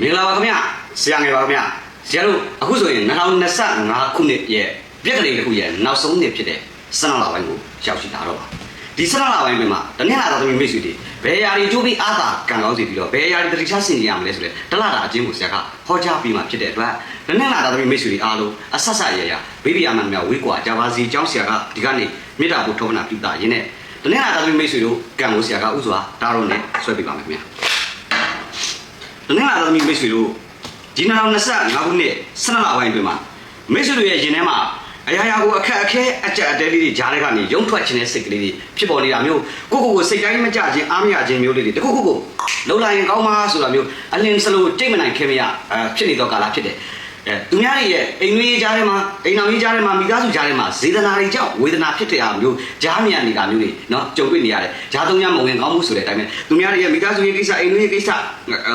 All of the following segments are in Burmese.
မင်္ဂလာပါခင်ဗျဆရာငယ်ပါခင်ဗျဆရာတို့အခုဆိုရင်2025ခုနှစ်ရဲ့ပြက်ကလေးတစ်ခုရဲ့နောက်ဆုံးနှစ်ဖြစ်တဲ့12လပိုင်းကိုရောက်ရှိလာတော့ပါဒီ12လပိုင်းမှာတနင်္လာသားသမီးမိတ်ဆွေတွေဘယ်အရာတွေကျိုးပြီးအားသာကံကောင်းစီပြီးတော့ဘယ်အရာတွေတတိချဆင်ကြရမလဲဆိုလဲတလတာအချင်းကိုဆရာကဟောကြားပြီးမှဖြစ်တဲ့အတွက်တနင်္လာသားသမီးမိတ်ဆွေတွေအားလုံးအဆက်ဆက်ရရဘေးဘီအမှန်များဝေးကွာကြပါစီကျောင်းဆရာကဒီကနေ့မေတ္တာပို့ထောပနာပြုတာရင်းနဲ့တနင်္လာသားသမီးမိတ်ဆွေတို့ကံကိုဆရာကဥစွာဒါရုံနဲ့ဆွဲပေးပါမယ်ခင်ဗျာ တနင်္လာသမီးမိတ်ဆွေတို့ဒီ2025ခုနှစ်12လပိုင်းအတွင်းမှာမိတ်ဆွေတို့ရဲ့ရင်ထဲမှာအရာရာကိုအခက်အခဲအကြက်အတဲလေးတွေကြားထဲကနေရုံထွက်ခြင်းတဲ့စိတ်ကလေးတွေဖြစ်ပေါ်နေတာမျိုးကိုကိုကိုစိတ်တိုင်းမကြခြင်းအားမရခြင်းမျိုးလေးတွေတခုခုကိုလုံလိုက်ရင်ကောင်းမှာဆိုတာမျိုးအလင်းစလို့ကြိတ်မနိုင်ခင်မရအဲဖြစ်နေတော့ကာလဖြစ်တယ် အဲသူများတွေရဲ့အိမ်ကြီးကြားထဲမှာအိမ်တော်ကြီးကြားထဲမှာမိသားစုကြားထဲမှာဇေဒနာတွေကြောင့်ဝေဒနာဖြစ်တဲ့အမျိုးကြားမြန်နေတာမျိုးတွေနော်ကြုံတွေ့နေရတယ်ဂျားသုံးညမဝင်ကောင်းမှုဆိုတဲ့အတိုင်းပဲသူများတွေရဲ့မိသားစုရေးကိစ္စအိမ်ကြီးကိစ္စ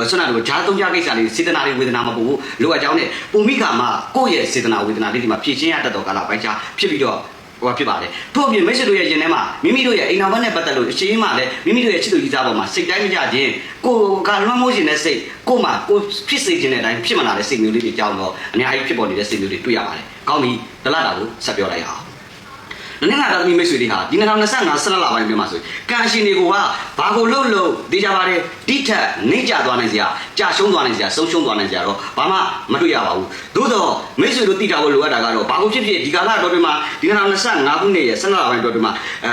ဆွမ်းနာတို့ဂျားသုံးညကိစ္စတွေစေဒနာတွေဝေဒနာမပေါ်ဘူးလိုအပ်ကြောင်းနဲ့ပုံမိကမှာကိုယ့်ရဲ့စေဒနာဝေဒနာတွေဒီမှာဖြည့်ချင်းရတတ်တော့ကာလပိုင်းခြားဖြစ်ပြီးတော့ ဟိုဖြစ်ပါတယ်ထို့အပြင်မိတ်ဆွေတို့ရဲ့ရင်ထဲမှာမိမိတို့ရဲ့အိမ်တော်ဘက်နဲ့ပတ်သက်လို့အရှိန်မှလည်းမိမိတို့ရဲ့ချစ်သူကြီးစားပေါ်မှာစိတ်တိုင်းမကြခြင်းကိုယ်ကလွှမ်းမိုးခြင်းတဲ့စိတ်ကိုယ်မှာကိုယ်ဖြစ်စေခြင်းတဲ့အတိုင်းဖြစ်မလာတဲ့စိတ်မျိုးလေးတွေကြောင်းတော့အများကြီးဖြစ်ပေါ်နေတဲ့စိတ်မျိုးတွေတွေ့ရပါတယ်ကောင်းပြီတလတာကိုဆက်ပြောလိုက်အောင် နည်းနည်းလာသမီးမိတ်ဆွေတွေဟာဒီ2025ဆက်လက်လာပိုင်းပြမှာဆိုကံရှင်တွေကိုကဘာကိုလှုပ်လှုပ်ဒေကြပါတယ်တိထက်နှိမ့်ကြသွားနိုင်စရာကြာရှုံးသွားနိုင်စရာဆုံးရှုံးသွားနိုင်စရာတော့ဘာမှမတွေ့ရပါဘူးသို့တော့မိတ်ဆွေတို့တိတာဖို့လိုအပ်တာကတော့ဘာကိုဖြစ်ဖြစ်ဒီကာလတော့ဒီမှာဒီ2025ခုနှစ်ရဲ့ဆက်လက်လာပိုင်းတော့ဒီမှာအဲ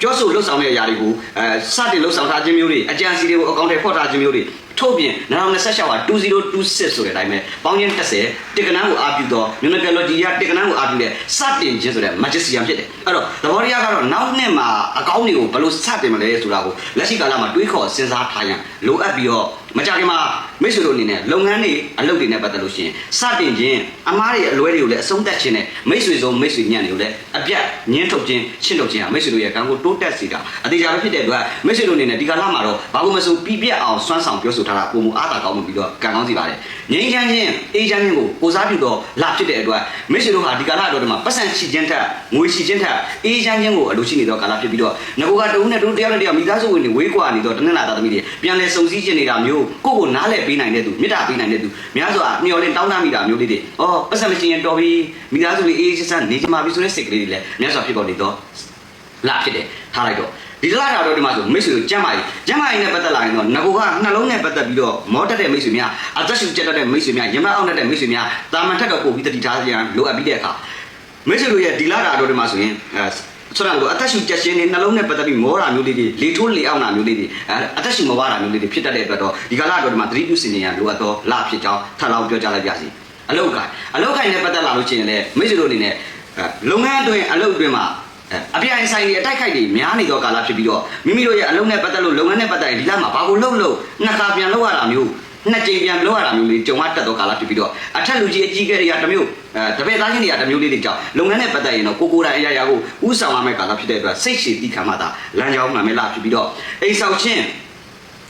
ပြောဆိုလှုပ်ဆောင်တဲ့အရာတွေကိုအဲစတင်လှုပ်ဆောင်ထားခြင်းမျိုးတွေအကြံစီတွေကိုအကောင့်ထဲဖော်ထားခြင်းမျိုးတွေ ထို့ပြင်2026ဟာ2026ဆိုတဲ့အတိုင်းပဲပေါင်းချင်း30တက္ကနန်းကိုအာပြုတော့မြန်မာကလော်ဂျီကတက္ကနန်းကိုအာပြုတဲ့စတင်ခြင်းဆိုတဲ့ magisterium ဖြစ်တယ်အဲ့တော့သဘောတရားကတော့နောက်နှစ်မှာအကောင်းတွေကိုဘယ်လိုစတင်မလဲဆိုတာကိုလက်ရှိကာလမှာတွေးခေါ်စဉ်းစားထားရန်လိုအပ်ပြီးတော့မကြခင်မှာမိတ်ဆွေတို့အနေနဲ့လုပ်ငန်းတွေအလုပ်တွေနဲ့ပတ်သက်လို့ရှိရင်စတင်ခြင်းအမားတွေအလွဲတွေကိုလည်းအဆုံးသတ်ခြင်းနဲ့မိတ်ဆွေဆုံးမိတ်ဆွေညံ့တွေကိုလည်းအပြတ်ညှင်းထုတ်ခြင်းရှင်းထုတ်ခြင်းဟာမိတ်ဆွေတို့ရဲ့ကံကိုတိုးတက်စေတာအသေးချာပဲဖြစ်တဲ့အတွက်မိတ်ဆွေတို့အနေနဲ့ဒီကာလမှာတော့ဘာလို့မဆိုပြပြအောင်စွမ်းဆောင်ပြောဆိုထားတာပုံမအားသာကောင်းမှုပြီးတော့ကံကောင်းစီပါတယ်ငြိမ်းချမ်းခြင်းအေးချမ်းခြင်းကိုကိုစားပြုတော့လာဖြစ်တဲ့အတွက်မိတ်ဆွေတို့ဟာဒီကာလအတွင်းမှာပတ်စံချီခြင်းထက်ငွေချီခြင်းထက်အေးချမ်းခြင်းကိုအလိုရှိနေတော့ကာလဖြစ်ပြီးတော့ငကိုကတုံးနဲ့တုံးတယောက်နဲ့တယောက်မိသားစုဝင်တွေဝေးကွာနေတော့တနင်္လာသားသမီးတွေပြန်လဲစုံစည်းခြင်းနေတာမျိုးကိုကိုနားလဲပေးနိုင်တဲ့သူမေတ္တာပေးနိုင်တဲ့သူများစွာမျှော်လင့်တောင်းတမိတာမျိုးလေးတွေအော်ပတ်စံမချင်ရင်တော်ပြီမိသားစုတွေအေးချမ်းချမ်းနေကြမှာပြီဆိုတဲ့စိတ်ကလေးတွေလည်းများစွာဖြစ်ပေါ်နေတော့လာဖြစ်တယ်ထားလိုက်တော့ဒီလာတာတော့ဒီမှာဆိုမိတ်ဆွေတို့ကျမ်းမာရေးကျမ်းမာရေးနဲ့ပတ်သက်လာရင်တော့ငကိုကနှလုံးနဲ့ပတ်သက်ပြီးတော့မောတက်တဲ့မိတ်ဆွေများအသက်ရှူကျက်တတ်တဲ့မိတ်ဆွေများရမတ်အောင်တတ်တဲ့မိတ်ဆွေများတာမန်ထက်တော့ပို့ပြီးတတိထားကြရန်လိုအပ်ပြီးတဲ့အခါမိတ်ဆွေတို့ရဲ့ဒီလာတာတော့ဒီမှာဆိုရင်အဲ ဆိုတော့အသက်ရှူကျက်ခြင်းနဲ့နှလုံးနဲ့ပတ်သက်ပြီးမောတာမျိုးလေးတွေလေထိုးလေအောင်တာမျိုးလေးတွေအဲအသက်ရှူမဝတာမျိုးလေးတွေဖြစ်တတ်တဲ့အတွက်တော့ဒီကလာတော့ဒီမှာသတိပြုစင်နေရန်လိုအပ်တော့လာဖြစ်ကြောင်းထပ်လောင်းပြောကြားလိုက်ပါစီအလောက်ကိုင်အလောက်ကိုင်နဲ့ပတ်သက်လာလို့ရှိရင်လည်းမိတ်ဆွေတို့အနေနဲ့လုပ်ငန်းအတွင်းအလုပ်အတွင်းမှာအပြိုင်ဆိုင်တွေအတိုက်ခိုက်တွေများနေတော့ကာလဖြစ်ပြီးတော့မိမိတို့ရဲ့အလုံးနဲ့ပတ်သက်လို့လုပ်ငန်းနဲ့ပတ်သက်ရင်ဒီလမှာဘာကိုလုပ်လို့နှစ်ခါပြန်လုပ်ရတာမျိုး နှစ်ကြိမ်ပြန်လုပ်ရတာမျိုးလေးကြုံရတတ်တော့ကာလဖြစ်ပြီးတော့အထက်လူကြီးအကြီးကဲတွေကတစ်မျိုးအဲတပည့်သားချင်းတွေကတစ်မျိုးလေးတွေကြောင့်လုပ်ငန်းနဲ့ပတ်သက်ရင်တော့ကိုကိုယ်တိုင်အရာရာကိုဥဆောင်ရမယ့်ကာလဖြစ်တဲ့အတွက်စိတ်ရှည်တိခံမှသာလမ်းကြောင်းမှမဲလာဖြစ်ပြီးတော့အိမ်ဆောင်ချင်း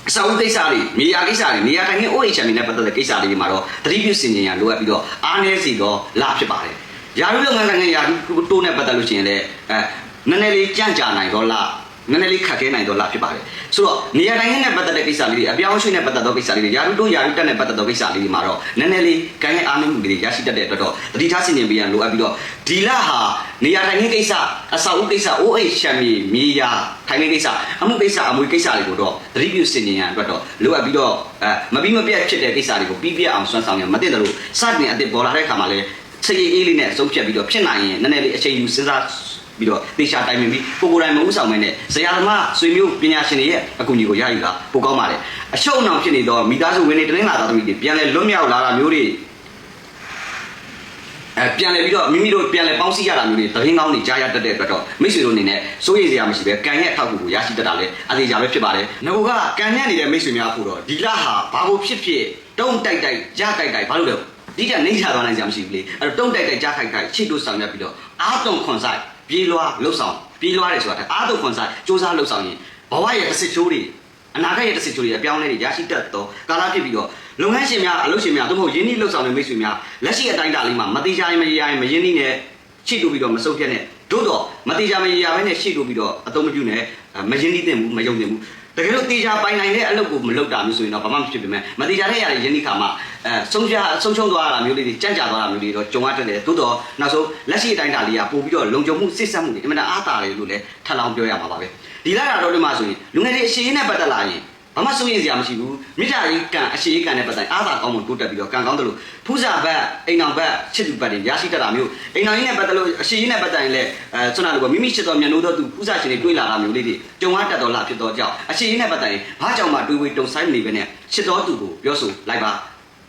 အစာအုပ်ကိစ္စတွေနေရာကိစ္စတွေနေရာတိုင်းနဲ့ OHM နဲ့ပတ်သက်တဲ့ကိစ္စတွေမှာတော့သတိပြုစင်ကြင်ရလိုအပ်ပြီးတော့အားနည်းစီတော့လာဖြစ်ပါတယ်။ယာရုလုပ်ငန်းကနေယာရုတိုးနဲ့ပတ်သက်လို့ရှိရင်လည်းအဲနည်းနည်းလေးကြန့်ကြာနိုင်တော့လား နည်းနည်းလေးခက်ခဲနိုင်တော့လားဖြစ်ပါတယ်ဆိုတော့နေရာတိုင်းနဲ့ပတ်သက်တဲ့ကိစ္စလေးတွေအပြောင်းအရွှေ့နဲ့ပတ်သက်သောကိစ္စလေးတွေယာရုတို့ယာရုတက်နဲ့ပတ်သက်သောကိစ္စလေးတွေမှာတော့နည်းနည်းလေးကိုင်းရဲ့အားနည်းမှုတွေရရှိတတ်တဲ့အတွက်တော့တတိထားဆင်ခြင်ပေးရန်လိုအပ်ပြီးတော့ဒီလဟာနေရာတိုင်းကိစ္စအစာအုပ်ကိစ္စ OH ရှမ်းမြေမြေယာထိုင်နေကိစ္စအမှုကိစ္စအမွေကိစ္စတွေကိုတော့တတိပြုဆင်ခြင်ရန်အတွက်တော့လိုအပ်ပြီးတော့အဲမပြီးမပြတ်ဖြစ်တဲ့ကိစ္စတွေကိုပြီးပြတ်အောင်စွမ်းဆောင်ရန်မသိတယ်လို့စတင်အစ်စ်ပေါ်လာတဲ့ခါမှာလဲစိတ်အေးလေးနဲ့အဆုံးဖြတ်ပြီးတော့ဖြစ်နိုင်ရင်နည်းနည်းလေးအချိန်ယူစဉ်းစား ပြီးတော့တေချာတိုင်ပင်ပြီးကိုကိုယ်တိုင်မဥဆောင်မဲနဲ့ဇရာသမားဆွေမျိုးပညာရှင်တွေရဲ့အကူအညီကိုရယူတာပိုကောင်းပါတယ်အရှုံးအောင်ဖြစ်နေတော့မိသားစုဝင်တွေတင်းလာသားသမီးတွေပြန်လဲလွတ်မြောက်လာတာမျိုးတွေအဲပြန်လဲပြီးတော့မိမိတို့ပြန်လဲပေါင်းစည်းရတာမျိုးတွေသတင်းကောင်းတွေကြားရတတ်တဲ့အတွက်တော့မိတ်ဆွေတို့အနေနဲ့စိုးရိမ်စရာမရှိပဲကံရဲ့အထောက်အကူကိုရရှိတတ်တာလေအသေးချာပဲဖြစ်ပါတယ်ငကိုကကံညံ့နေတဲ့မိတ်ဆွေများဖို့တော့ဒီလဟာဘာလို့ဖြစ်ဖြစ်တုံးတိုက်တိုက်ကြတိုက်တိုက်ဘာလို့လဲဒီကနေချသွားနိုင်စရာမရှိဘူးလေအဲ့တော့တုံးတိုက်တိုက်ကြားခိုက်ခိုက်ချစ်တို့ဆောင်ရပြီးတော့အာတုံခွန်ဆိုင် ပြေးလွှားလှုပ်ဆောင်ပြေးလွှားတယ်ဆိုတာအာတုံခွန်ဆိုင်စူးစမ်းလှုပ်ဆောင်ရင်ဘဝရဲ့တစ်စစ်ချိုးတွေအနာဂတ်ရဲ့တစ်စစ်ချိုးတွေအပြောင်းအလဲတွေရရှိတတ်တော့ကာလဖြစ်ပြီးတော့လုပ်ငန်းရှင်များအလုပ်ရှင်များသို့မဟုတ်ယင်းနှိလှုပ်ဆောင်တဲ့မိတ်ဆွေများလက်ရှိအတိုင်းအတာလေးမှာမတိကျရင်မရရင်မယင်းနှိနဲ့ချစ်တူပြီးတော့မစုပ်ပြတ်နဲ့တို့တော့မတိကျမရရဘဲနဲ့ရှေ့တူပြီးတော့အသုံးမပြုနဲ့ မယင်းနှိသင့်ဘူးမယုံသင့်ဘူးတတကယ်လို့တေချာပိုင်နိုင်တဲ့အလုပ်ကိုမလုပ်တာမျိုးဆိုရင်တော့ဘာမှမဖြစ်ပြင်မဲ့မတေချာတဲ့ရတဲ့ယင်းဒီခါမှာအဲဆုံးဖြတ်ဆုံးရှုံးသွားတာမျိုးလေးတွေကြံ့ကြာသွားတာမျိုးလေးတော့ကြုံရတတ်တယ်သို့တော့နောက်ဆုံးလက်ရှိအတိုင်းတာလေးကပို့ပြီးတော့လုံခြုံမှုစစ်ဆက်မှုတွေအမှန်တအားတာတယ်လို့လည်းထပ်လောင်းပြောရမှာပါပဲဒီလာတာတော့ဒီမှာဆိုရင်လူငယ်တွေအရှိန်နဲ့ပတ်သက်လာရင် ဘာမှစိုးရင်စရာမရှိဘူးမိကြရေးကံအရှိရေးကံနဲ့ပတ်သက်အားသာကောင်းမှုတိုးတက်ပြီးတော့ကံကောင်းတယ်လို့ဖူးစာဘက်အိမ်အောင်ဘက်ချစ်သူဘက်တွေရရှိတတ်တာမျိုးအိမ်အောင်ရေးနဲ့ပတ်သက်လို့အရှိရေးနဲ့ပတ်သက်ရင်လည်းအဲဆွမ်းနာလို့မိမိချစ်တော်မြန်လို့တော့သူဖူးစာရှင်တွေတွေးလာတာမျိုးလေးတွေကြုံရတတ်တော်လားဖြစ်တော့ကြောက်အရှိရေးနဲ့ပတ်သက်ရင်ဘာကြောင့်မှတွေးဝေးတုံဆိုင်နေပဲနဲ့ချစ်တော်သူကိုပြောဆိုလိုက်ပါ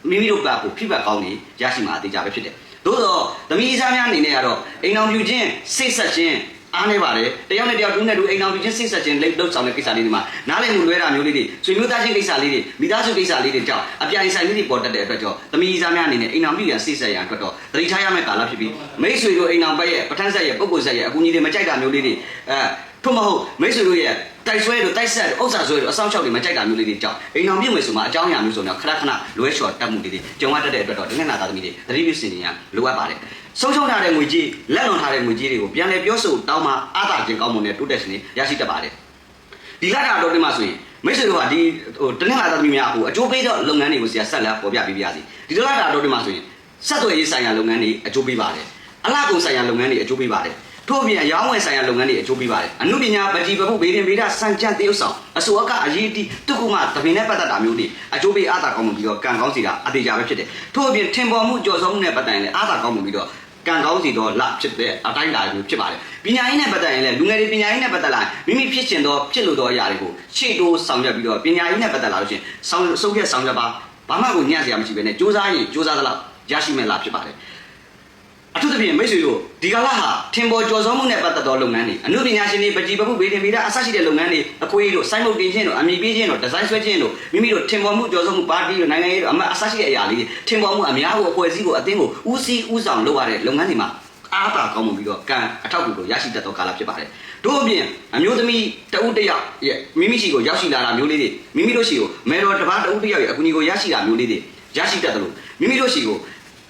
မိမိတို့ဘက်ကိုဖိဘက်ကောင်းနေရရှိမှာအသေးကြပဲဖြစ်တယ်သို့တော့သမီးစားများအနေနဲ့ကတော့အိမ်အောင်ပြုခြင်းစိတ်ဆက်ခြင်း အားနေပါတယ်တယောက်နဲ့တယောက်တူးနဲ့တူအိမ်အောင်ပြချင်းစိတ်ဆက်ချင်းလိပ်လောက်ဆောင်တဲ့ကိစ္စလေးတွေမှာနားလည်မှုလွဲတာမျိုးလေးတွေဆွေမျိုးသားချင်းကိစ္စလေးတွေမိသားစုကိစ္စလေးတွေကြောင့်အပြိုင်ဆိုင်လေးတွေပေါ်တက်တဲ့အတွက်ကြောင့်သမီးစားများအနေနဲ့အိမ်အောင်ပြရန်စိတ်ဆက်ရန်အတွက်တော့သတိထားရမယ့်ကာလဖြစ်ပြီးမိတ်ဆွေတို့အိမ်အောင်ဘက်ရဲ့ပဋ္ဌာန်းဆက်ရဲ့ပုဂ္ဂိုလ်ဆက်ရဲ့အကူအညီတွေမကြိုက်တာမျိုးလေးတွေအဲထို့မဟုတ်မိတ်ဆွေတို့ရဲ့တိုက်ဆွဲတို့တိုက်ဆက်တို့ဥစ္စာဆွဲတို့အဆောင်ချောက်တွေမကြိုက်တာမျိုးလေးတွေကြောင့်အိမ်အောင်ပြုတ်မယ်ဆိုမှအကြောင်းအရာမျိုးဆိုတော့ခဏခဏလွဲချော်တက်မှုတွေတွေကြုံရတတ်တဲ့အတွက်တော့ဒီနေ့နာသားသမီးတွေသတိပြုစင်နေရန်လိုအပ်ပါတယ် ဆုံးရှုံးထားတဲ့ငွေကြေးလက်လွန်ထားတဲ့ငွေကြေးတွေကိုပြန်လည်ပြောဆိုတောင်းမှအားသာခြင်းကောင်းမွန်တဲ့တိုးတက်ခြင်းတွေရရှိတတ်ပါတယ်ဒီလတာတော့ဒီမှာဆိုရင်မိတ်ဆွေတို့ကဒီဟိုတနင်္လာသားသမီးများဟိုအကျိုးပေးတဲ့လုပ်ငန်းတွေကိုဆရာဆက်လက်ပေါ်ပြပေးပါရစေဒီလတာတော့ဒီမှာဆိုရင်ဆက်သွယ်ရေးဆိုင်ရာလုပ်ငန်းတွေအကျိုးပေးပါတယ်အလားကုန်ဆိုင်ရာလုပ်ငန်းတွေအကျိုးပေးပါတယ်ထို့ပြင်အရောင်းဝယ်ဆိုင်ရာလုပ်ငန်းတွေအကျိုးပေးပါတယ်အမှုပညာပတိပပုဗေဒင်ဗေဒစံကြံတရုပ်ဆောင်အစိုးရကအရေးတီတုကုမတပင်နဲ့ပတ်သက်တာမျိုးတွေအကျိုးပေးအားသာကောင်းမှုပြီးတော့ကံကောင်းစီတာအသေးကြပဲဖြစ်တယ်ထို့ပြင်ထင်ပေါ်မှုကြော်စောမှုနဲ့ပတ်သက်ရင်လည်းအားသာကောင်းမှုပြီးတော့ ကံကောင်းစီတော့လဖြစ်တဲ့အတိုင်းတာမျိုးဖြစ်ပါတယ်ပညာရေးနဲ့ပတ်သက်ရင်လည်းလူငယ်တွေပညာရေးနဲ့ပတ်သက်လာမိမိဖြစ်ချင်သောဖြစ်လို့သောအရာတွေကိုရှေ့တိုးဆောင်ရွက်ပြီးတော့ပညာရေးနဲ့ပတ်သက်လာလို့ရှိရင်ဆောင်ဆုံးဖြတ်ဆောင်ရွက်ပါဘာမှကိုညံ့စရာမရှိဘဲနဲ့စူးစမ်းရင်စူးစမ်းသလောက်ရရှိမဲ့လားဖြစ်ပါတယ် အထူးသဖြင့်မိတ်ဆွေတို့ဒီကလာဟာထင်ပေါ်ကျော်စောမှုနဲ့ပတ်သက်သောလုပ်ငန်းတွေအမှုပညာရှင်တွေပကြီးပပုဗေဒင်ဗေဒအစရှိတဲ့လုပ်ငန်းတွေအခွေးတို့စိုင်းမုတ်တင်ခြင်းတို့အမည်ပေးခြင်းတို့ဒီဇိုင်းဆွဲခြင်းတို့မိမိတို့ထင်ပေါ်မှုကျော်စောမှုပါတီတို့နိုင်ငံရေးတို့အမအစရှိတဲ့အရာလေးတွေထင်ပေါ်မှုအများကိုအဖွဲ့အစည်းကိုအသင်းကိုဦးစီးဦးဆောင်လုပ်ရတဲ့လုပ်ငန်းတွေမှာအားသာကောင်းမှုပြီးတော့ကံအထောက်အကူကိုရရှိတတ်သောကာလဖြစ်ပါတယ်တို့အပြင်အမျိုးသမီးတဦးတစ်ယောက်ရဲ့မိမိရှိကိုရောက်ရှိလာတာမျိုးလေးတွေမိမိတို့ရှိကိုမေတော်တစ်ပါးတဦးတစ်ယောက်ရဲ့အကူအညီကိုရရှိတာမျိုးလေးတွေရရှိတတ်တယ်လို့မိမိတို့ရှိကို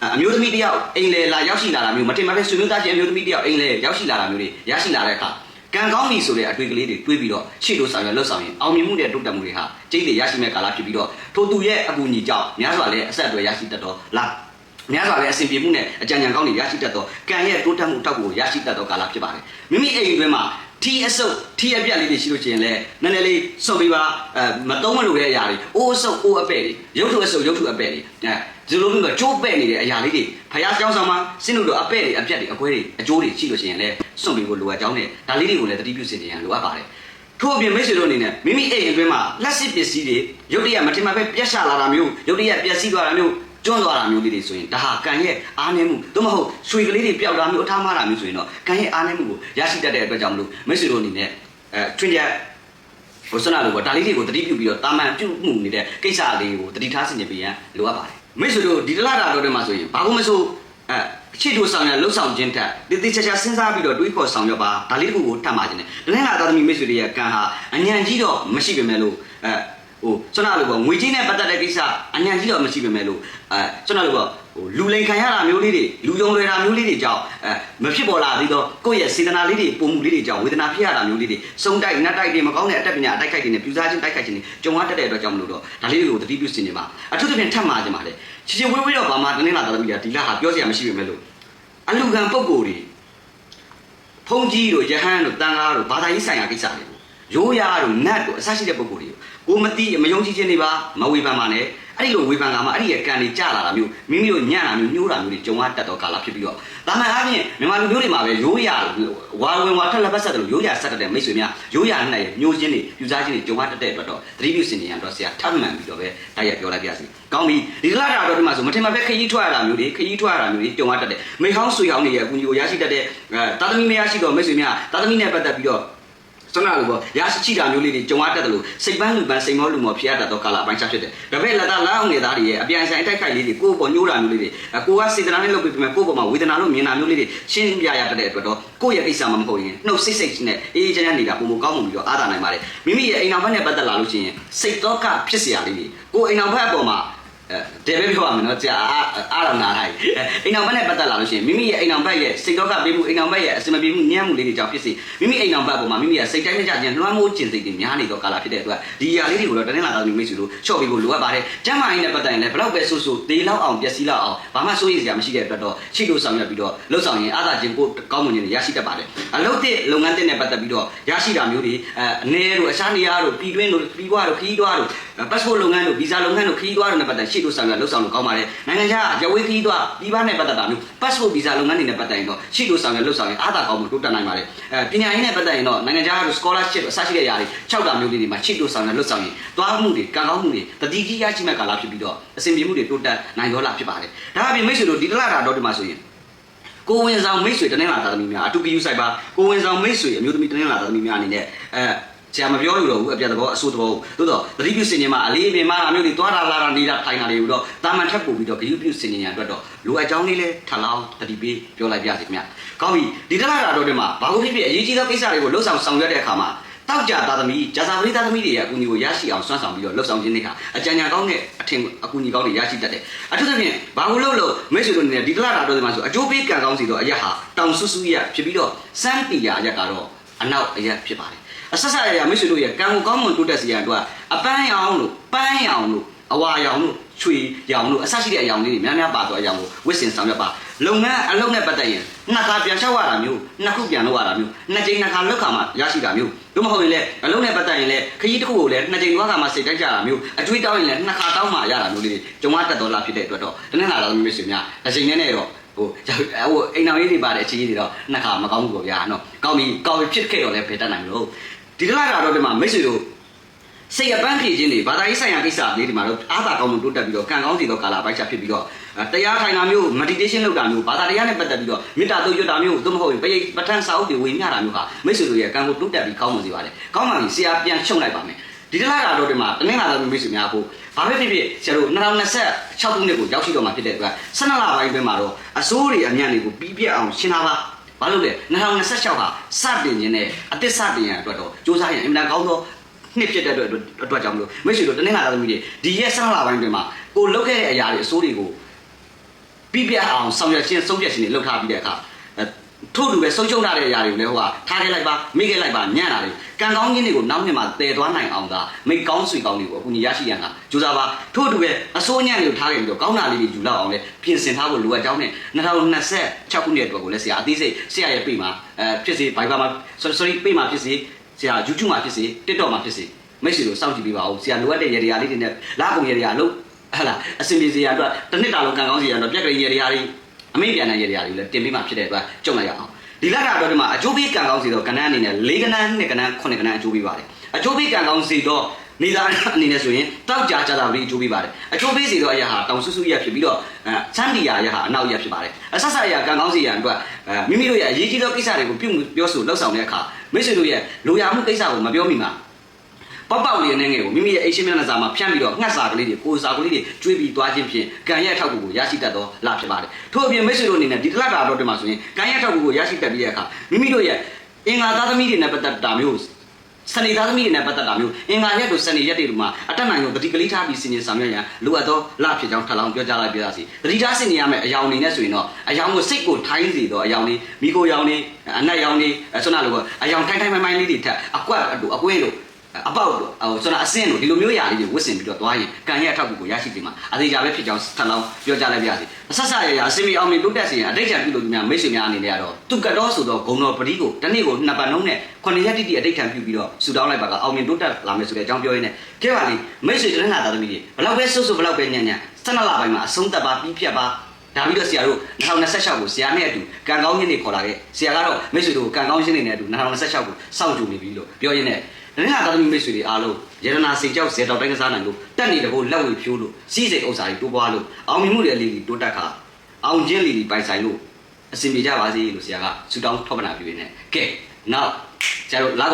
အမျိုးသမီးတစ်ယောက်အိမ်လေလာရောက်ရှိလာတာမျိုးမထင်မှတ်ပဲဆွေမျိုးသားချင်းအမျိုးသမီးတစ်ယောက်အိမ်လေရောက်ရှိလာတာမျိုးတွေရရှိလာတဲ့အခါကံကောင်းပြီဆိုတဲ့အတွေ့ကလေးတွေတွေးပြီးတော့ရှေ့တို့ဆောင်ရွက်လှုပ်ဆောင်ရင်အောင်မြင်မှုတဲ့တိုးတက်မှုတွေဟာကျိတ်တွေရရှိမဲ့ကာလဖြစ်ပြီးတော့ထိုသူရဲ့အကူအညီကြောင့်များစွာလည်းအဆက်အသွယ်ရရှိတတ်တော့လားများစွာလည်းအစဉ်ပြေမှုနဲ့အကြံဉာဏ်ကောင်းတွေရရှိတတ်တော့ကံရဲ့တိုးတက်မှုအထောက်အကူကိုရရှိတတ်တော့ကာလဖြစ်ပါတယ်မိမိအိမ်အတွင်းမှာထီအဆုပ်ထီအပြက်လေးတွေရှိလို့ရှိရင်လည်းနည်းနည်းလေးစွန့်ပေးပါအဲမတုံးမလို့တဲ့အရာတွေအိုးအဆုပ်အိုးအပဲ့တွေရုပ်ထုအဆုပ်ရုပ်ထုအပဲ့တွေအဲ ဒီလိုမျိုးကြိုးပဲ့နေတဲ့အရာလေးတွေဖယားကျောင်းဆောင်မှာစင်းလို့တော့အပဲ့တွေအပြက်တွေအကွဲတွေအကျိုးတွေရှိလို့ရှိရင်လည်းစွန့်ပေးဖို့လိုအပ်ကြောင်းနဲ့ဒါလေးတွေကိုလည်းတတိပြုစင်ကြရန်လိုအပ်ပါတယ်ထို့အပြင်မိတ်ဆွေတို့အနေနဲ့မိမိအိမ်အတွင်းမှာလက်စစ်ပစ္စည်းတွေရုပ်တရက်မထင်မှပဲပြက်ရှလာတာမျိုးရုပ်တရက်ပျက်စီးသွားတာမျိုးကျွန်းသွားတာမျိုးလေးတွေဆိုရင်ဒါဟာကံရဲ့အားနည်းမှုသို့မဟုတ်ရွှေကလေးတွေပျောက်တာမျိုးအထားမတာမျိုးဆိုရင်တော့ကံရဲ့အားနည်းမှုကိုရရှိတတ်တဲ့အတွက်ကြောင့်မလို့မိတ်ဆွေတို့အနေနဲ့အဲထွင်ချက်ဘုစနာလိုပေါ့ဒါလေးတွေကိုတတိပြုပြီးတော့တာမန်ပြုမှုနေတဲ့ကိစ္စလေးကိုတတိထားဆင်ခြင်ပေးရန်လိုအပ်ပါတယ် မိတ်ဆွေတို့ဒီတလတာတော့တွေမှာဆိုရင်ဘာလို့မဆိုအဲချစ်တို့ဆောင်ရလှုပ်ဆောင်ခြင်းတက်တည်တည်ချာချာစဉ်းစားပြီးတော့တွေးခေါ်ဆောင်ရွက်ပါဒါလေးတစ်ခုကိုထပ်မှာခြင်းတယ်တနေ့လာသားသမီးမိတ်ဆွေတွေရဲ့ကံဟာအញ្ញံကြီးတော့မရှိပေမဲ့လို့အဲ ဟိုကျွန်တော်လိုပေါ့ငွေကြီးနဲ့ပတ်သက်တဲ့ကိစ္စအញ្ញံကြီးတော့မရှိပေမဲ့လို့အဲကျွန်တော်လိုပေါ့ဟိုလူလိန်ခံရတာမျိုးလေးတွေလူယုံလွယ်တာမျိုးလေးတွေကြောင့်အဲမဖြစ်ပေါ်လာသေးတော့ကိုယ့်ရဲ့စေတနာလေးတွေပုံမှုလေးတွေကြောင့်ဝေဒနာဖြစ်ရတာမျိုးလေးတွေစုံတိုက်နတ်တိုက်တွေမကောင်းတဲ့အတတ်ပညာအတိုက်ခိုက်တွေနဲ့ပြူစားခြင်းတိုက်ခိုက်ခြင်းတွေကြုံရတတ်တဲ့အတွက်ကြောင့်မလို့တော့ဒါလေးတွေကိုသတိပြုစင်နေပါအထူးသဖြင့်ထပ်မှာခြင်းပါလေချစ်ချင်းဝေးဝေးတော့ဘာမှတနေ့လာတော်ပြီဒီလဟာပြောစရာမရှိပေမဲ့လို့အလူခံပုံကိုယ်တွေဖုန်ကြီးတို့ယဟန်တို့တန်ကားတို့ဘာသာရေးဆိုင်ရာကိစ္စတွေကိုရိုးရာတို့နတ်တို့အစရှိတဲ့ပုံကိုယ်တွေကို ကိုမသိမယုံကြည်ခြင်းတွေပါမဝေဖန်ပါနဲ့အဲ့ဒီလိုဝေဖန်ကမှအဲ့ဒီရဲ့ကံတွေကြလာတာမျိုးမိမိတို့ညံ့တာမျိုးညှိုးတာမျိုးတွေကြုံရတတ်တော့ကာလဖြစ်ပြီးတော့ဒါမှအားဖြင့်မြန်မာလူမျိုးတွေမှာပဲရိုးရာဝါဝင်ဝါထက်လက်ပတ်ဆက်တယ်လို့ရိုးရာဆက်တဲ့မိတ်ဆွေများရိုးရာနဲ့မျိုးချင်းတွေယူစားချင်းတွေကြုံရတတ်တဲ့အတွက်တော့သတိပြုစင်နေရတော့ဆရာထပ်မှန်ပြီးတော့ပဲတိုက်ရိုက်ပြောလိုက်ပြစီကောင်းပြီဒီလာတာတော့ဒီမှာဆိုမထင်မှပဲခရီးထွက်ရတာမျိုးတွေခရီးထွက်ရတာမျိုးတွေကြုံရတတ်တယ်မိဟောင်းဆွေဟောင်းတွေရဲ့အကူအညီကိုရရှိတတ်တဲ့တာသမီမရရှိတော့မိတ်ဆွေများတာသမီနဲ့ပတ်သက်ပြီးတော့ စနာလိုပေါ့ရရှိတာမျိုးလေးတွေကြုံရတတ်တယ်လို့စိတ်ပန်းလူပန်းစိတ်မောလူမောဖြစ်ရတတ်တော့ကာလာအပိုင်းခြားဖြစ်တယ်။ဒါပေမဲ့လက်သားလမ်းအောင်ငယ်သားတွေရဲ့အပြန်ဆိုင်တိုက်ခိုက်လေးတွေကိုယ့်ပေါ်ညှိုးတာမျိုးလေးတွေကိုကစေတနာနဲ့လုပ်ပြီးပြမယ်ကိုယ့်ပေါ်မှာဝေဒနာလို့မြင်တာမျိုးလေးတွေရှင်းပြရတတ်တဲ့အတွက်တော့ကိုယ့်ရဲ့အိဆာမမဟုတ်ရင်နှုတ်စိတ်စိတ်နဲ့အေးအေးချမ်းချမ်းနေတာပုံမကောင်းမှုပြီးတော့အားသာနိုင်ပါတယ်။မိမိရဲ့အိမ်နောက်ဘက်နဲ့ပတ်သက်လာလို့ရှိရင်စိတ်တော့ကဖြစ်เสียရလေးတွေကိုယ်အိမ်နောက်ဘက်အပေါ်မှာ အဲတဲပဲပြောရမယ်နော်ကြာအားအားတော့နားလိုက်အိမ်အောင်ဘက်နဲ့ပတ်သက်လာလို့ရှိရင်မိမိရဲ့အိမ်အောင်ဘက်ရဲ့စိတ်တော့ကပေးမှုအိမ်အောင်ဘက်ရဲ့အစမပြေမှုညံ့မှုလေးတွေကြောင့်ဖြစ်စီမိမိအိမ်အောင်ဘက်ပေါ်မှာမိမိရဲ့စိတ်တိုင်းကြခြင်းလွှမ်းမိုးခြင်းစိတ်တွေများနေတော့ကာလဖြစ်တဲ့အတွက်ဒီຢာလေးတွေကိုတော့တနေ့လာသားသမီးမိတ်ဆွေတို့ချော့ပေးဖို့လိုအပ်ပါတယ်ကျမ်းမာရေးနဲ့ပတ်သက်ရင်လည်းဘလောက်ပဲဆိုးဆိုးဒေလောက်အောင်ပျက်စီးလောက်အောင်ဘာမှစိုးရိမ်စရာမရှိတဲ့အတွက်တော့ရှိလို့ဆောင်ရွက်ပြီးတော့လှုပ်ဆောင်ရင်အားသာခြင်းကိုကောင်းမွန်ခြင်းတွေရရှိတတ်ပါတယ်အလုပ်တဲ့လုပ်ငန်းတဲ့နဲ့ပတ်သက်ပြီးတော့ရရှိတာမျိုးတွေအဲအနေတို့အခြားနေရာတို့ပြည်တွင်းတို့ပြီးွားတို့ခီးတွားတို့ passport လုပ်ငန်းတို့ visa လုပ်ငန်းတို့ခီးတွားတို့နဲ့ပတ်သက်ရှိလို့ဆောင်ရွက်လှုပ်ဆောင်လို့ကောင်းပါတယ်နိုင်ငံခြားရဝေးခီးတွားပြည်ပနဲ့ပတ်သက်တာမျိုး passport visa လုပ်ငန်းတွေနဲ့ပတ်သက်ရင်တော့ရှိလို့ဆောင်ရွက်လှုပ်ဆောင်ရင်အားသာကောင်းမှုတိုးတက်နိုင်ပါတယ်အဲပညာရေးနဲ့ပတ်သက်ရင်တော့နိုင်ငံခြားတို့ scholarship အစရှိတဲ့ຢာတွေ၆တာမျိုးလေးတွေမှာရှိလို့ဆောင်ရွက်လှုပ်ဆောင်ရင်တွားမှုတွေကံကောင်းမှုတွေတတိကြီးရရှိမဲ့ကာလဖြစ်ပြီးတော့အစဉ်ပြေမှုတွေတိုးတက်နိုင်ရောလာဖြစ်ပါတယ်ဒါအပြင်မိတ်ဆွေတို့ဒီတလားတာတော့ဒီမှာဆိုရင်ကိုဝင်ဆောင်မိတ်ဆွေတနင်္လာသားသမီးများအတူတူဆိုင်ပါကိုဝင်ဆောင်မိတ်ဆွေအမျိုးသမီးတနင်္လာသားသမီးများအနေနဲ့အဲ ဆရာမပြောလို့တော့ဘူးအပြတ်သဘောအဆိုးသဘောသို့တော့သတိပြုစင်ရင်မှာအလေးပင်မာအမျိုးတွေသွားတာလာတာနေတာထိုင်တာတွေကိုတော့တာမန်ထက်ပို့ပြီးတော့ဂရုပြုစင်ရင်ရအတွက်တော့လိုအပ်ကြောင်းလေးလဲထလောင်းတတိပေးပြောလိုက်ပြစီခင်ဗျကောင်းပြီဒီတလားတာတော့ဒီမှာဘာလို့ဖြစ်ဖြစ်အရေးကြီးသောကိစ္စတွေကိုလှုပ်ဆောင်ဆောင်ရွက်တဲ့အခါမှာတောက်ကြသားသမီးဂျာစာပရိသားသမီးတွေရဲ့အကူအညီကိုရရှိအောင်စွမ်းဆောင်ပြီးတော့လှုပ်ဆောင်ခြင်းတွေကအကြံဉာဏ်ကောင်းတဲ့အထင်အကူအညီကောင်းတွေရရှိတတ်တယ်အထူးသဖြင့်ဘာလို့လို့လို့မိတ်ဆွေတို့အနေနဲ့ဒီတလားတာတော့ဒီမှာဆိုအကျိုးပေးကံကောင်းစီတော့အရက်ဟာတောင်ဆူဆူရဖြစ်ပြီးတော့စမ်းတီရအရက်ကတော့အနောက်အရက်ဖြစ်ပါတယ် အဆက်ဆက်ရရမိတ်ဆွေတို့ရဲ့ကံကိုကောင်းမွန်တိုးတက်စေရန်အတွက်အပန်းရောင်လို့ပန်းရောင်လို့အဝါရောင်လို့ချွေရောင်လို့အဆက်ရှိတဲ့အရောင်လေးတွေများများပါတော့အရောင်ကိုဝစ်စင်ဆောင်ရွက်ပါလုပ်ငန်းအလုပ်နဲ့ပတ်သက်ရင်နှစ်ခါပြန်လျှောက်ရတာမျိုးနှစ်ခုပြန်လုပ်ရတာမျိုးနှစ်ကြိမ်နှစ်ခါလုပ်ခါမှရရှိတာမျိုးတို့မဟုတ်ရင်လည်းအလုပ်နဲ့ပတ်သက်ရင်လည်းခရီးတစ်ခုကိုလည်းနှစ်ကြိမ်သွားခါမှစိတ်တိုက်ကြတာမျိုးအကျွေးတောင်းရင်လည်းနှစ်ခါတောင်းမှရတာမျိုးလေးကြုံရတတ်တော်လာဖြစ်တဲ့အတွက်တော့တနင်္လာတော်မျိုးဆွေများတစ်ချိန်နဲ့နဲ့တော့ဟိုဟိုအိမ်တော်လေးတွေပါတဲ့အချင်းကြီးတွေတော့နှစ်ခါမကောင်းဘူးပေါ့ဗျာနော်ကောင်းပြီကောင်းပြီဖြစ်ခဲ့တော့လည်းဖေတတ်နိုင်လို့ ဒီကလာတော့ဒီမှာမိတ်ဆွေတို့စိတ်အပန်းဖြည့်ခြင်းတွေဘာသာရေးဆိုင်ရာကိစ္စလေးတွေမှာတော့အားသာကောင်းမှုတိုးတက်ပြီးတော့ကံကောင်းစီတော့ကာလာပိုက်ချဖြစ်ပြီးတော့တရားထိုင်တာမျိုး meditation လုပ်တာမျိုးဘာသာတရားနဲ့ပတ်သက်ပြီးတော့မေတ္တာတုတ်ရွတ်တာမျိုးသို့မဟုတ်ရင်ပရိပဋ္ဌာန်းစာအုပ်တွေဝေမျှတာမျိုးဟာမိတ်ဆွေတို့ရဲ့ကံကိုတိုးတက်ပြီးကောင်းမွန်စေပါတယ်ကောင်းပါပြီဆရာပြန်ရှုံလိုက်ပါမယ်ဒီတလားကတော့ဒီမှာတနင်္လာတော်မိတ်ဆွေများဖို့ဘာပဲဖြစ်ဖြစ်ဆရာတို့2026ခုနှစ်ကိုရောက်ရှိတော့မှာဖြစ်တဲ့အတွက်12လပိုင်းအတွင်းမှာတော့အစိုးရအမြတ်တွေကိုပြီးပြတ်အောင်ရှင်းတာပါ ဘာလို့လဲ2026ဟာစတင်ခြင်းနဲ့အသစ်စတင်ရန်အတွက်တော့စူးစမ်းရင်အင်မတန်ကောင်းသောနှစ်ဖြစ်တဲ့အတွက်အတွက်ကြောင့်မလို့မိတ်ဆွေတို့တနင်္လာတော်သမီးတွေဒီရက်12လပိုင်းအတွင်းမှာကိုလုတ်ခဲ့တဲ့အရာတွေအစိုးတွေကိုပြပြအောင်ဆောင်ရွက်ခြင်းဆုံးဖြတ်ခြင်းတွေလုပ်ထားပြီးတဲ့အခါ ထို့တူပဲဆုံးရှုံးထားတဲ့အရာတွေကိုလည်းဟိုကထားခဲ့လိုက်ပါမိခဲ့လိုက်ပါညံ့တာတွေကံကောင်းခြင်းတွေကိုနောက်နှစ်မှာတည်သွားနိုင်အောင်သာမိကောင်းဆွေကောင်းတွေကိုအခုညီရရှိရန်ကကြိုးစားပါထို့တူပဲအစိုးညံ့တွေကိုထားခဲ့ပြီးတော့ကောင်းတာလေးတွေယူလောက်အောင်လည်းပြင်ဆင်ထားဖို့လိုအပ်ကြောင်းနဲ့2026ခုနှစ်အတွက်ကိုလည်းဆရာအသေးစိတ်ဆရာရဲ့ပြေမှာအဲဖြစ်စေ Viber မှာ sorry ပြေမှာဖြစ်စေဆရာ YouTube မှာဖြစ်စေ TikTok မှာဖြစ်စေမိတ်ဆွေတို့စောင့်ကြည့်ပေးပါဦးဆရာလိုအပ်တဲ့ရေရာလေးတွေနဲ့လာကုန်ရေရာလို့ဟလာအစင်ပြေစရာအတွက်တစ်နှစ်တာလုံးကံကောင်းစီရတော့ပြက်ကလေးရေရာတွေ အမိပြန်တဲ့ရေရာတွေလည်းတင်ပေးမှဖြစ်တဲ့အတွက်ကြုံလိုက်ရအောင်ဒီလက်တာတော့ဒီမှာအကျိုးပေးကံကောင်းစီတော့ကဏ္ဍအနေနဲ့၄ကဏ္ဍနှစ်ကဏ္ဍခုနှစ်ကဏ္ဍအကျိုးပေးပါတယ်အကျိုးပေးကံကောင်းစီတော့နေသားအနေနဲ့ဆိုရင်တောက်ကြကြတာပြီးအကျိုးပေးပါတယ်အကျိုးပေးစီတော့အရာဟာတောင်ဆူဆူရဖြစ်ပြီးတော့အဲချမ်းတီယာရဟာအနောက်ရဖြစ်ပါတယ်အဆက်ဆက်ရကံကောင်းစီရအတွက်အဲမိမိတို့ရဲ့အရေးကြီးသောကိစ္စတွေကိုပြုပြောဆိုလှုပ်ဆောင်တဲ့အခါမိတ်ဆွေတို့ရဲ့လိုရာမှုကိစ္စကိုမပြောမိမှာ ပေါက်ပေါက်လေးနဲ့ငယ်ကိုမိမိရဲ့အိတ်ရှင်းမျက်နှာစာမှာဖြန့်ပြီးတော့ငှက်စာကလေးတွေကိုစာကလေးတွေကျွေးပြီးသွားခြင်းဖြင့်ကံရဲ့အထောက်အကူကိုရရှိတတ်သောလဖြစ်ပါတယ်ထို့အပြင်မိတ်ဆွေတို့အနေနဲ့ဒီတလတာတော့တင်မှာဆိုရင်ကံရဲ့အထောက်အကူကိုရရှိတတ်ပြီးတဲ့အခါမိမိတို့ရဲ့အင်္ဂါသားသမီးတွေနဲ့ပတ်သက်တာမျိုးစနေသားသမီးတွေနဲ့ပတ်သက်တာမျိုးအင်္ဂါရက်တို့စနေရက်တွေမှာအတက်နိုင်ဆုံးတတိကလေးထားပြီးစင်ရင်ဆောင်ရွက်ရန်လိုအပ်သောလဖြစ်ကြောင်းထပ်လောင်းပြောကြားလိုက်ပြရစီတတိထားစင်ရမယ်အယောင်နေနဲ့ဆိုရင်တော့အယောင်ကိုစိတ်ကိုထိုင်းစေတော့အယောင်လေးမိကိုယောင်လေးအနက်ယောင်လေးဆွမ်းနာလိုကအယောင်ထိုင်းထိုင်းမိုင်းမိုင်းလေးတွေထက်အကွက်တို့အကွင်းတို့ အပေါက်တို့ဟိုဆိုတာအစင်းတို့ဒီလိုမျိုးຢာလေးတွေဝစ်စင်ပြီးတော့သွားရင်ကံရဲ့အထောက်အကူကိုရရှိပြီမှာအသေးကြပဲဖြစ်ကြောင်းထပ်လောင်းပြောကြားလိုက်ပြရစီအဆက်ဆက်ရရအစင်မီအောင်မီတိုးတက်စီရင်အတိတ်ချံပြုလို့ဒီများမိတ်ဆွေများအနေနဲ့ကတော့သူကတော့ဆိုတော့ဂုံတော်ပတိကိုတနေ့ကိုနှစ်ပတ်လုံးနဲ့ခုနှစ်ရက်တိတိအတိတ်ချံပြုပြီးတော့ဆူတောင်းလိုက်ပါကအောင်မြင်တိုးတက်လာမယ်ဆိုတဲ့အကြောင်းပြောရင်းနဲ့ကဲပါလေမိတ်ဆွေတနင်္လာသားသမီးတွေဘလောက်ပဲဆွတ်ဆွတ်ဘလောက်ပဲညံ့ညံ့၁၂လပိုင်းမှာအဆုံးသက်ပါပြီးဖြတ်ပါဒါပြီးတော့ဆရာတို့2026ကိုဆရာနဲ့အတူကံကောင်းခြင်းတွေခေါ်လာခဲ့ဆရာကတော့မိတ်ဆွေတို့ကံကောင်းခြင်းတွေနဲ့အတူ2026ကိုစောင့်ကြိုနေပြီလို့ပြောရင်းနဲ့ တနင်္လာသားသမီးမိတ်ဆွေတွေအားလုံးရတနာစိတ်ကြောက်ဇေတောက်တိုင်းကစားနိုင်လို့တက်နေတဲ့ဘို့လက်ဝေဖြိုးလို့စီးစိတ်ဥစ္စာတွေတိုးပွားလို့အောင်မြင်မှုတွေလေးတွေတိုးတက်ခါအောင်ခြင်းလေးတွေပိုင်ဆိုင်လို့အစဉ်ပြေကြပါစေလို့ဆရာကဆုတောင်းထောက်ပံ့ပြုနေတယ်ကဲနောက်ဆရာတို့လာ